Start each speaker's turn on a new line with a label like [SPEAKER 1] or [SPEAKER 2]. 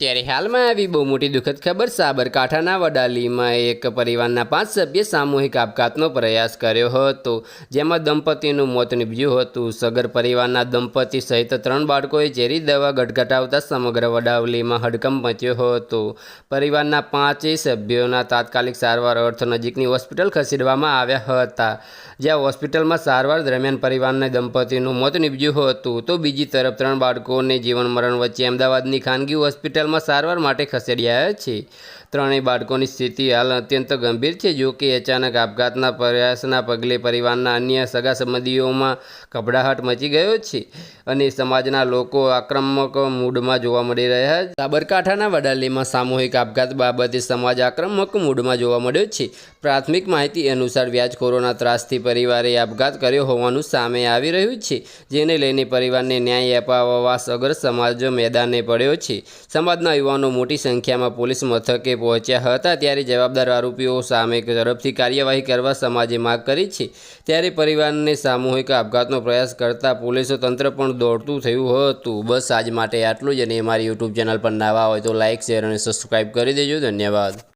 [SPEAKER 1] ત્યારે હાલમાં આવી બહુ મોટી દુઃખદ ખબર સાબરકાંઠાના વડાલીમાં એક પરિવારના પાંચ સભ્ય સામૂહિક આપઘાતનો પ્રયાસ કર્યો હતો, જેમાં દંપતીનું મોત નીપજ્યું હતું. સગર પરિવારના દંપતી સહિત ત્રણ બાળકોએ ઝેરી દવા ગટગટાવતા સમગ્ર વડાવલીમાં હડકંપ મચ્યો હતો. પરિવારના પાંચેય સભ્યોના તાત્કાલિક સારવાર અર્થ નજીકની હોસ્પિટલ ખસેડવામાં આવ્યા હતા. જ્યાં હોસ્પિટલમાં સારવાર દરમિયાન પરિવારના દંપતીનું મોત નીપજ્યું હતું. તો બીજી તરફ ત્રણ બાળકોને જીવન મરણ વચ્ચે અમદાવાદની ખાનગી હોસ્પિટલમાં સારવાર માટે ખસેડાયા છે. ત્રણેય બાળકોની સ્થિતિ હાલ અત્યંત ગંભીર છે. જો કે અચાનક આપઘાતના પ્રયાસના પગલે પરિવારના અન્ય સગા સંબંધીઓમાં ગભડાહટ મચી ગયો છે અને સમાજના લોકો આક્રમક મૂડમાં જોવા મળી રહ્યા સાબરકાંઠાના વડાલીમાં સામૂહિક આપઘાત બાબતે સમાજ આક્રમક મૂડમાં જોવા મળ્યો છે. પ્રાથમિક માહિતી અનુસાર વ્યાજખોરોના ત્રાસથી પરિવારે આપઘાત કર્યો હોવાનું સામે આવી રહ્યું છે, જેને લઈને પરિવારને ન્યાય અપાવવા સગર સમાજ મેદાને પડ્યો છે. સમાજના યુવાનો મોટી સંખ્યામાં પોલીસ મથકે પહોંચ્યા હતા ત્યારે જવાબદાર આરોપીઓ સામે ઝડપથી કાર્યવાહી કરવા સમાજે માગ કરી છે. ત્યારે પરિવારને સામૂહિક આપઘાતનો પ્રયાસ કરતા પોલીસો તંત્ર પણ દોડતું થયું હતું. બસ આજ માટે આટલું જ અને અમારી યુટ્યુબ ચેનલ પર નવા હોય તો લાઇક શેર અને સબસ્ક્રાઈબ કરી દેજો. ધન્યવાદ.